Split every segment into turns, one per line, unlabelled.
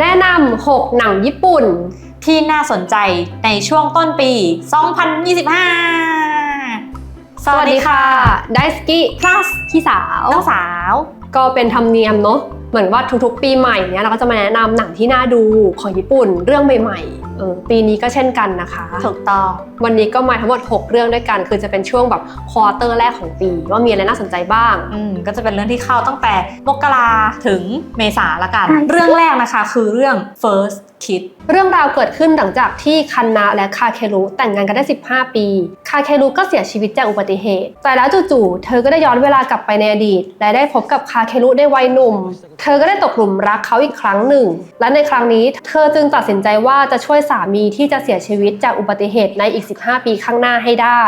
แนะนำ6หนังญี่ปุ่น
ที่น่าสนใจในช่วงต้นปี 2025
สวัสดีค่ะ ไดสกิ plus พี่สาว
น้องสาว
ก็เป็นธรรมเนียมเนาะ เหมือนว่าทุกๆ ปีใหม่เนี่ยเราก็จะมาแนะนำหนังที่น่าดูของญี่ปุ่นเรื่องใหม่ๆเออปีนี้ก็เช่นกันนะคะ
ถูกต้อง
วันนี้ก็มาทั้งหมด 6 เรื่องด้วยกัน คือจะเป็นช่วงแบบควอเตอร์แรกของปี ว่ามีอะไรน่าสนใจบ้าง
อืมก็จะเป็นเรื่องที่เข้าตั้งแต่มกราถึงเมษาละกัน
ใช่
เรื่องแรกนะคะคือเรื่อง first kid
เรื่องราวเกิดขึ้นหลังจากที่คันนาและคาเครุแต่งงานกันได้ 15 ปี คาเครุก็เสียชีวิตจากอุบัติเหตุ แต่แล้วจู่ๆ เธอก็ได้ย้อนเวลากลับไปในอดีต และได้พบกับคาเครุในวัยหนุ่ม เธอก็ได้ตกหลุมรักเขาอีกครั้งหนึ่ง และในครั้งนี้เธอจึงตัดสินใจว่าจะช่วยสามีที่จะเสียชีวิตจากอุบัติเหตุในอีก 15 ปีข้างหน้าให้ได้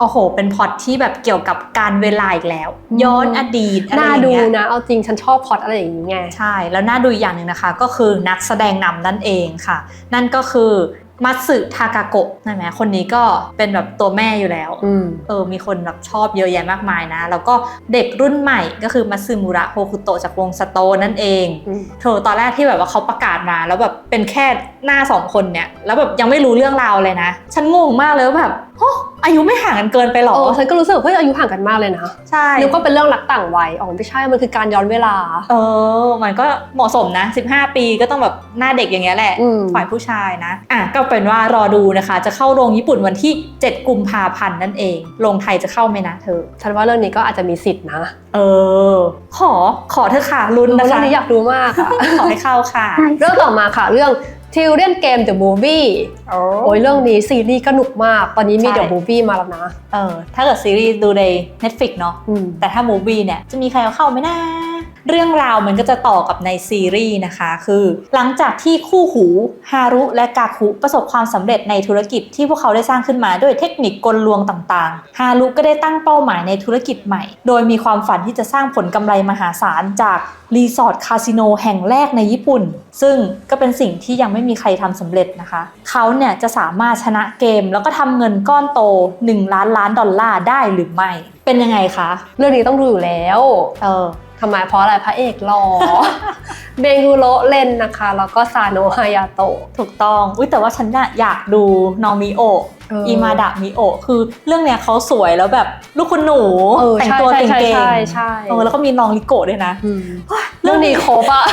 โอ้โห เป็นพล็อตที่แบบเกี่ยวกับการเวลาอีกแล้ว ย้อนอดีตอะไร
น่า
อย่าง
ดู
เงี้ย
นะ เอาจริงฉันชอบพล็อตอะไรอย่างนี้ไง
ใช่ แล้วน่าดูอีกอย่างหนึ่งนะคะ ก็คือนักแสดงนำนั่นเองค่ะ นั่นก็คือมัตสึทากาโกะใช่ไหมคนนี้ก็เป็นแบบตัวแม่อยู่แล้ว
อืม
เออมีคนแบบชอบเยอะแยะมากมายนะ แล้วก็เด็กรุ่นใหม่ก็คือมัตสึมุระโฮคุโตะจากวงสโตนั่นเอง
อืม
เธอตอนแรกที่แบบว่าเขาประกาศมา แล้วแบบเป็นแค่หน้าสองคนเนี่ย แล้วแบบยังไม่รู้เรื่องราวเลยนะ ฉันงงมากเลยว่าแบบโอ้อายุไม่ห่างกันเกินไปหรอ
โอ้ฉันก็รู้สึกว่าเฮ้ยอายุห่างกันมากเลยนะ
ใช่
นึกว่าเป็นเรื่องรักต่างวัยอ๋อไม่ใช่ มันคือการย้อนเวลา
เออ มันก็เหมาะสมนะ 15 ปีก็ต้องแบบหน้าเด็กอย่างเงี้ยแหละ
อืม
ฝ่ายผู้ชายนะ อะก็เป็นว่ารอดูนะคะ จะเข้าโรงญี่ปุ่นวันที่ 7 กุมภาพันธ์นั่นเองโรงไทยจะเข้าไหมนะเธอ
ฉันว่าเรื่องนี้ก็อาจจะมีสิทธินะ
เออ ขอขอเธอะค่ะลุ้นนะ
เรื่อ
คะ
งนี้อยากดูมากอะ
ขอให้เข้าค่ะ
เรื่องต่อมาค่ะเรื่อง Children Game The Movie
โอ้
โอ้ยเรื่องนี้ซีรีส์ก็หนุกมาก ตอนนี้มี
ใช่
The Movie มาแล้วนะ
เออ ถ้าเกิดซีรีส์ดูใน Netflix เนาะ
อืม
แต่ถ้ามูฟวี่เนี่ย จะมีใครเอาเข้าไหมนะ เรื่องราวมันก็จะต่อกับในซีรีส์นะคะ คือ หลังจากที่คู่หูฮารุและกาคุประสบความสำเร็จในธุรกิจที่พวกเขาได้สร้างขึ้นมาด้วยเทคนิคกลลวงต่างๆ ฮารุก็ได้ตั้งเป้าหมายในธุรกิจใหม่ โดยมีความฝันที่จะสร้างผลกำไรมหาศาลจากรีสอร์ทคาสิโนแห่งแรกในญี่ปุ่น ซึ่งก็เป็นสิ่งที่ยังไม่มีใครทำสำเร็จนะคะ เขาเนี่ยจะสามารถชนะเกม แล้วก็ทำเงินก้อนโต 1 ล้านล้านดอลลาร์ได้หรือไม่ เป็นยังไงคะ
เรื่องนี้ต้องดูอยู่แล้ว
เออ
ทำไมเพราะอะไรพระเอกหล่อ เบงูโระเล่นนะคะ แล้วก็ซาโนะฮายาโตะ
ถูกต้อง อุ้ยแต่ว่าฉันน่ะอยากดูนองมิโอะ
เออ
อีมาดะมิโอะคือเรื่องเนี้ยเขาสวยแล้วแบบลูกคุณหนู
เออ
แต่ง
ใช่
ตัว
ใช่
เก่ง
ใช่
ๆ
ใช่ใช่
เออแล้วก็มีน้องลิโกะด้วยนะ
อืมเรื่อ งนี้ครบอะ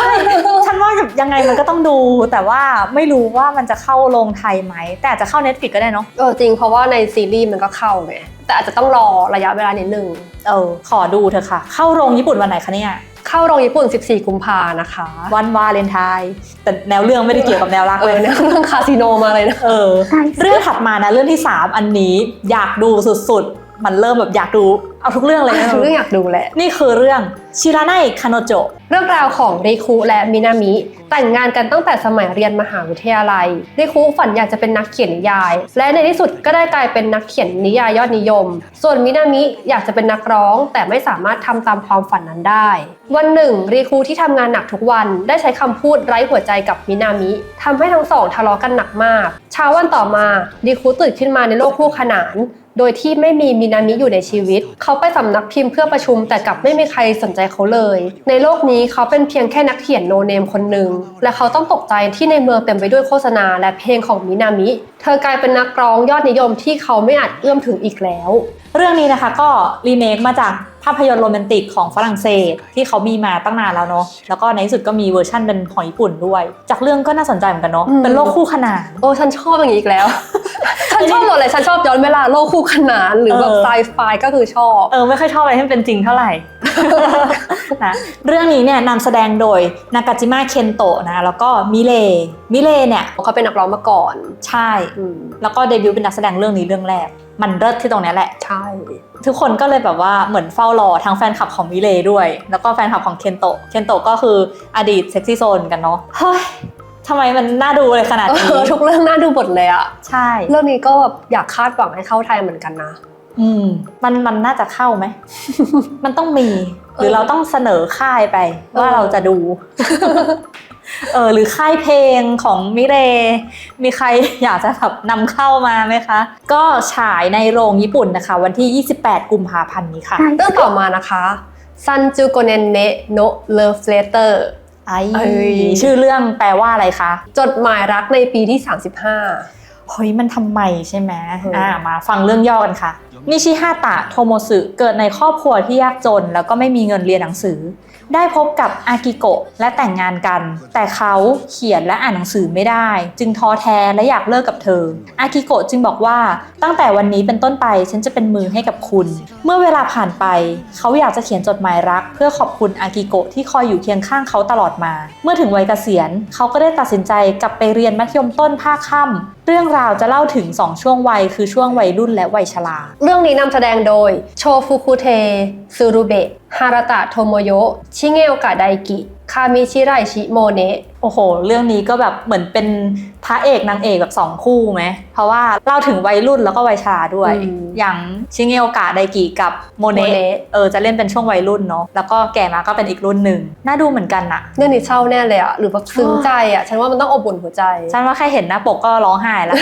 ฉันว่าแบบยังไงมันก็ต้องดู แต่ว่าไม่รู้ว่ามันจะเข้าโรงไทยไหม แต่อาจจะเข้า Netflix ก็ได้เนาะ
เออจริงเพราะว่าในซีรีส์มันก็เข้าไงแต่อาจจะต้องรอระยะเวลานิดนึง
เออขอดูเถอะค่ะ เข้าโรงญี่ปุ่นวันไหนคะเนี่ย
เข้าโรงญี่ปุ่น 14 กุมภานะคะ
วันวาเลนไทน์แต่แนวเรื่องไม่ได้เกี่ยวกับแนวรัก
เลยเนี่ยเรื่องคาสิโนมาเลยนะ
เออ เรื่องถัดมานะเรื่องที่ 3 อันนี้อยากดูสุดๆ มันเริ่มแบบอยากดู เอาทุกเรื่องเลยนะ
ทุกเรื่องอยากดูแหละ
นี่คือเรื่องชิราไนคาโนโจ
เรื่องราวของริคุและมินามิ แต่งงานกันตั้งแต่สมัยเรียนมหาวิทยาลัยริคุฝันอยากจะเป็นนักเขียนนิยาย และในที่สุดก็ได้กลายเป็นนักเขียนนิยายยอดนิยม ส่วนมินามิอยากจะเป็นนักร้อง แต่ไม่สามารถทำตามความฝันนั้นได้ วันหนึ่งริคุที่ทำงานหนักทุกวันได้ใช้คำพูดไร้หัวใจกับมินามิทำให้ทั้งสองทะเลาะกันหนักมาก เช้าวันต่อมาริคุตื่นขึ้นมาในโลกคู่ขนาน โดยที่ไม่มีมินามิอยู่ในชีวิต เขาไปสำนักพิมพ์เพื่อประชุมแต่กลับไม่มีใครสนใจเขาเลย ในโลกนี้เขาเป็นเพียงแค่นักเขียนโนเนมคนหนึ่ง และเขาต้องตกใจที่ในเมืองเต็มไปด้วยโฆษณาและเพลงของมินามิ เธอกลายเป็นนักร้องยอดนิยมที่เขาไม่อาจเอื้อมถึงอีกแล้ว
เรื่องนี้นะคะก็รีเมคมาจากภาพยนตร์โรแมนติกของฝรั่งเศสที่เขามีมาตั้งนานแล้วเนาะแล้วก็ในที่สุดก็มีเวอร์ชั่นเป็นของญี่ปุ่นด้วย จากเรื่องก็น่าสนใจเหมือนกันเนาะ
อืม
เป็นโลกคู่ขนาน
โอ้ฉันชอบอย่างนี้อีกแล้ว ฉันชอบหมดเลยฉันชอบย้อนเวลาโลกคู่ขนานหรือแบบ
เออ
ไซไฟก็คือชอบ
เออ ไม่ค่อยชอบอะไรที่มันเป็นจริงเท่าไหร่นะเรื่องนี้เนี่ยนำแสดงโดยนากาจิมะเคนโตะนะแล้วก็มิเลมิเลเนี่ย
เขาเป็นนักร้องมาก่อน
ใช่
อืม
แล้วก็เดบิวต์เป็นนักแสดงเรื่องนี้เรื่องแรก มันเลิศที่ตรงเนี้ยแหละ
ใช่
ทุกคนก็เลยแบบว่าเหมือนเฝ้ารอทั้งแฟนคลับของมิเลด้วย แล้วก็แฟนคลับของเคนโตะเคนโตะก็คืออดีตเซ็กซี่โซนกันเนาะเฮ้ย ทำไมมันน่าดูเลยขนาด
เอ
นี้
อทุกเรื่องน่าดูหมดเลยอะ
ใช่
เรื่องนี้ก็แบบอยากคาดหวังให้เข้าไทยเหมือนกันนะ
อืม มันมันน่าจะเข้าไหม มันต้องมี หรือ
เออ
เราต้องเสนอค่ายไปว่า
เออ
เราจะดู เออ หรือค่ายเพลงของมิเร มีใครอยากจะแบบนำเข้ามาไหมคะ ก็ฉายในโรงญี่ปุ่นนะคะ วันที่ 28 กุมภาพันธ์นี้ค่ะ
เรื่องต่อมานะคะซันจูโกเนเนะโนเลิฟเลเตอร์
ไอ้
เอ้ย
ชื่อเรื่องแปลว่าอะไรคะ
จดหมายรักในปีที่ 35
เฮ้ยมันทำไมใช่ไหม
เอออ่
อ่ามาฟังเรื่องย่อกันค่ะนิชิฮาตะโทโมสึเกิดในครอบครัวที่ยากจน แล้วก็ไม่มีเงินเรียนหนังสือ ได้พบกับอากิโกะและแต่งงานกัน แต่เขาเขียนและอ่านหนังสือไม่ได้ จึงท้อแท้และอยากเลิกกับเธอ อากิโกะจึงบอกว่าตั้งแต่วันนี้เป็นต้นไปฉันจะเป็นมือให้กับคุณ เมื่อเวลาผ่านไป เขาอยากจะเขียนจดหมายรัก เพื่อขอบคุณอากิโกะที่คอยอยู่เคียงข้างเขาตลอดมา เมื่อถึงวัยเกษียณ เขาก็ได้ตัดสินใจกลับไปเรียนมัธยมต้นภาคค่ำเรื่องราวจะเล่าถึง 2 ช่วงวัยคือช่วงวัยรุ่นและวัยชรา
เรื่องนี้นำแสดงโดยโชฟุคุเทซูรุเบะฮาราตะโทโมโยะชิเงโอกะไดกิ คามิชิไรชิโมเนะ
อ้โห เรื่องนี้ก็แบบเหมือนเป็นพระเอกนางเอกแบบสองคู่ไหม เพราะว่าเล่าถึงวัยรุ่นแล้วก็วัยชราด้วย
อืม
อย่างชิเงโอกะไดกิกับโมเนะ
โมเนะ
เออจะเล่นเป็นช่วงวัยรุ่นเนาะ แล้วก็แก่มาก็เป็นอีกรุ่นหนึ่ง น่าดูเหมือนกันอะ
เรื่องนี้เศร้าแน่เลยอะหรือว่าซึ้งใจอะฉันว่ามันต้องอบอุ่นหัวใจ
ฉันว่าแค่เห็นหน้าปกก็ร้องไห้แล้ว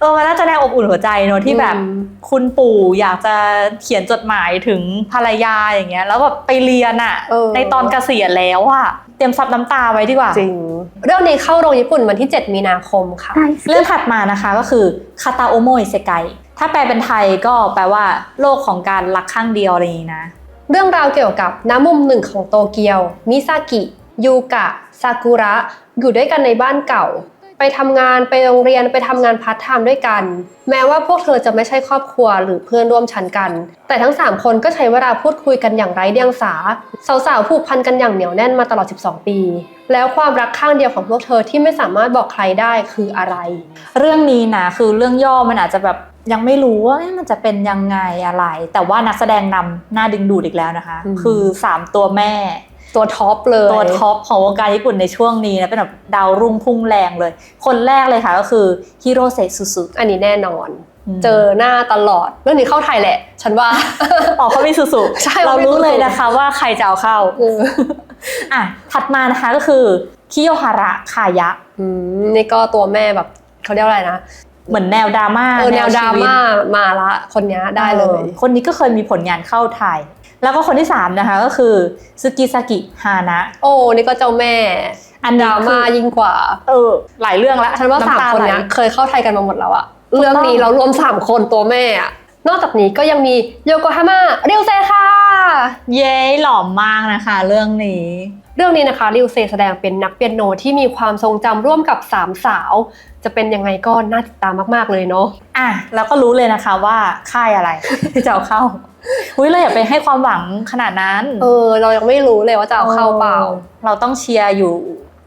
เออมันน่าจะแนวอบอุ่นหัวใจเนอะที่แบบ
อืม
คุณปู่อยากจะเขียนจดหมายถึงภรรยาอย่างเงี้ย แล้วแบบไปเรียนอะ
เออ
ในตอนเกษียณแล้วอะเตรียมซับน้ำตาไว้ดีกว่า
จริง เรื่องนี้เข้าโรงญี่ปุ่นวันที่ 7 มีนาคมค่ะ
เรื่องถัดมานะคะก็คือคาตาโอโมอิเซไกถ้าแปลเป็นไทยก็แปลว่าโลกของการรักข้างเดียวอะไรอย่างนี้นะ
เรื่องราวเกี่ยวกับน้ำมุมหนึ่งของโตเกียว มิซากิ ยูกะ ซากุระ อยู่ด้วยกันในบ้านเก่า ไปทำงานไปโรงเรียนไปทำงานพาร์ทไทม์ด้วยกัน แม้ว่าพวกเธอจะไม่ใช่ครอบครัวหรือเพื่อนร่วมชั้นกัน แต่ทั้ง 3 คนก็ใช้เวลาพูดคุยกันอย่างไร้เดียงสา สาวๆผูกพันกันอย่างเหนียวแน่นมาตลอด 12 ปี แล้วความรักข้างเดียวของพวกเธอที่ไม่สามารถบอกใครได้คืออะไร
เรื่องนี้นะคือเรื่องย่อมันอาจจะแบบยังไม่รู้ว่าเอ๊ะมันจะเป็นยังไงอะไร แต่ว่านักแสดงนำหน้าดึงดูดอีกแล้วนะคะ
อืม
คือ 3 ตัวแม่
ตัวท็อปเลย
ตัวท็อปของวงการญี่ปุ่นในช่วงนี้นะเป็นแบบดาวรุ่งพุ่งแรงเลย คนแรกเลยค่ะก็คือฮิโรเซซุสุ
อันนี้แน่นอน
ม
เจอหน้าตลอดเรื่องนี้เข้าไทยแหละ ฉันว่า
อ๋อเขามีสุสุ
ใช่
เรา
เขามี
รู้
สุสุ
เลยนะคะว่าใครจะเอาเข้า
เออ
อะถัดมานะคะก็คือคิโยฮาระคายะ
อืมนี่ก็ตัวแม่แบบเขาเรียกว่าอะไรนะ
เหมือนแนวดราม่า
เออแนวดรา
ชีต
ม่ามาละคนเนี้ยได้เลย
ออคนนี้ก็เคยมีผลงานเข้าไทย แล้วก็คนที่ 3 นะคะก็คือซึกิซากิฮานะ
โอ้นี่ก็เจ้าแม่
อัน
ด
นี้
รา
คือ
ม่ายิ่งกว่า
เออ หลายเรื่องแล้ว
ฉันว่าสามำ
ต
คน
ไหล
เนี้ยเคยเข้าไทยกันมาหมดแล้วอะ
ถูกต้อง
เรื่องนี้เรารวมสามคนตัวแม่อะนอกจากนี้ก็ยังมีโยโกฮาม่าริวเซค่ะ
เย้หล่อมมากนะคะ เรื่องนี้
เรื่องนี้นะคะริวเซแสดงเป็นนักเปียโนที่มีความทรงจำร่วมกับสามสาว จะเป็นยังไงก็น่าติดตามมากๆเลยเนาะ
อะแล้วก็รู้เลยนะคะว่าค่ายอะไร ที่จะเอาเข้าอุ้ยเราอย่าไปให้ความหวังขนาดนั้น
เออ เรายังไม่รู้เลยว่าจะเอาเข้าเปล่า
ออเราต้องเชียร์อยู่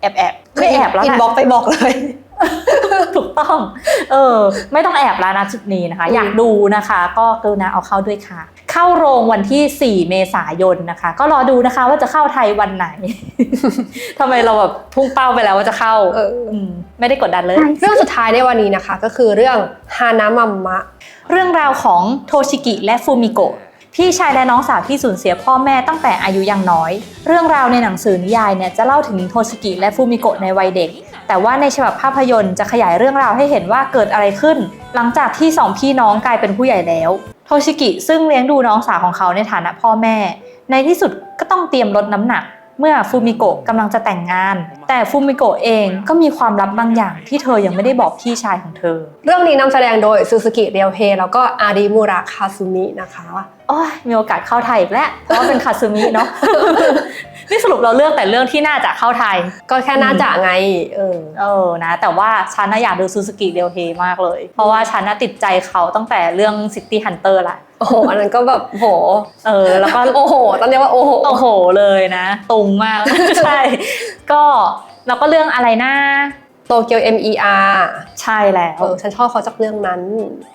แอบแอบๆไม่แอบแล้ว
อิ
แห
น
ละ
บ็อกไปบอกเลย
ถูกต้อง เออ ไม่ต้องแอบแล้วนะจุดนี้นะคะ
อืม
อยากดูนะคะ ก็กรุณาเอาเข้าด้วยค่ะ เข้าโรงวันที่ 4 เมษายนนะคะ ก็รอดูนะคะว่าจะเข้าไทยวันไหนทำไมเราแบบพุ่งเป้าไปแล้วว่าจะเข้า
เออ
มไม่ได้กดดันเลย
เรื่องสุดท้ายในวันนี้นะคะ ก็คือเรื่องฮานามัมมะ
เรื่องราวของโทชิกิและฟูมิโกะ พี่ชายและน้องสาวที่สูญเสียพ่อแม่ตั้งแต่อายุยังน้อย เรื่องราวในหนังสือนิยายเนี่ยจะเล่าถึงโทชิกิและฟูมิโกะในวัยเด็ก แต่ว่าในฉบับภาพยนตร์จะขยายเรื่องราวให้เห็นว่าเกิดอะไรขึ้น หลังจากที่สองพี่น้องกลายเป็นผู้ใหญ่แล้ว โทชิกิซึ่งเลี้ยงดูน้องสาวของเขาในฐานะพ่อแม่ ในที่สุดก็ต้องเตรียมลดน้ำหนัก เมื่อฟูมิโกะกำลังจะแต่งงาน แต่ฟูมิโกะเองก็มีความลับบางอย่างที่เธอยังไม่ได้บอกพี่ชายของเธอ
เรื่องนี้นำแสดงโดยซูซูกิเรียวเฮแล้วก็อาริมูระคาซุมินะคะ
โอ้ยมีโอกาสเข้าไทยอีกแล้วเพราะว่าเป็นคาซึมิเนาะ นี่สรุปเราเลือกแต่เรื่องที่น่าจะเข้าไทย
ก็แค่น่าจะไง เออ
เออนะ แต่ว่าฉันน่ะอยากดูซูซูกิเรียวเฮมากเลย เพราะว่าฉันน่ะติดใจเขาตั้งแต่เรื่อง City Hunter ละ
โอ้โห อันนั้นก็แบบโห
เออ แล้วก็
โอ้โห ต้องเรียกว่าโอ้โห
โอ้โหเลยนะ ตุงมาก ใช่ ก็แล้วก็เรื่องอะไรนะ
โตเกียว MER
ใช่แล้ว
เออฉันชอบเขาจากเรื่องนั้น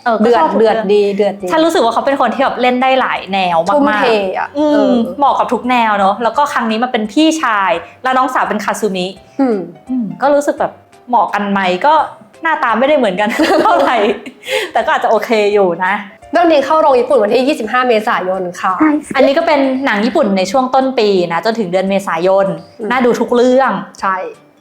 เออก็
เดือ
ช
ด
อบทุก
เดือด
รื่อง
ดีเดือดดี
ฉันรู้สึกว่าเขาเป็นคนที่แบบเล่นได้หลายแนวมากๆ
ทุ่มเทอะ
อื
เอ
ม
อ
เหมาะกับทุกแนวเนาะแล้วก็ครั้งนี้มาเป็นพี่ชาย แล้วน้องสาวเป็นคาซูมิ
อืม
อืมก็รู้สึกแบบเหมาะกันไหมก็หน้าตาไม่ได้เหมือนกันเท่าไหร่ แต่ก็อาจจะโอเคอยู่นะ
เรื่องนี้เข้าโรงญี่ปุ่นวันที่ 25 เมษายนค่ะ
อันนี้ก็เป็นหนังญี่ปุ่นในช่วงต้นปีนะจนถึงเดือนเมษายน
อืม
น่าดูทุกเรื่อง
ใช่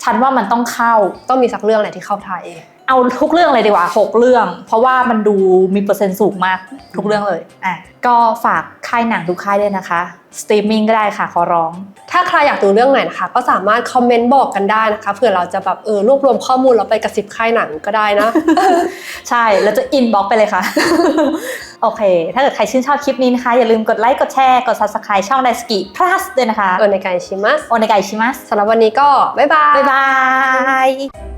ฉันว่ามันต้องเข้า
ต้องมีสักเรื่องแหละที่เข้าไทย
เอาทุกเรื่องเลยดีกว่า 6 เรื่อง เพราะว่ามันดูมีเปอร์เซ็นต์สูงมากทุกเรื่องเลยอะก็ฝากค่ายหนังทุกค่ายด้วยนะคะสตรีมมิ่งก็ได้ค่ะขอร้อง
ถ้าใครอยากดูเรื่องไหนนะคะ ก็สามารถคอมเมนต์บอกกันได้นะคะเผื่อเราจะแบบเออรวบรวมข้อมูลแล้วไปกระซิบค่ายหนังก็ได้นะ
ใช่แล้วจะอินบ็อกไปเลยค่ะ โอเค ถ้าเกิดใครชื่นชอบคลิปนี้นะคะ อย่าลืมกดไลค์กดแชร์กด subscribe ช่อง d a i s k i plus ด้วยนะคะ
โอในการชิมัส
โอเนไกชิมัส
สำหรับวันนี้ก็บ๊ายบาย
บ๊ายบาย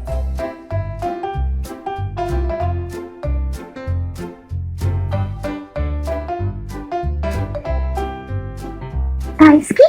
Bye.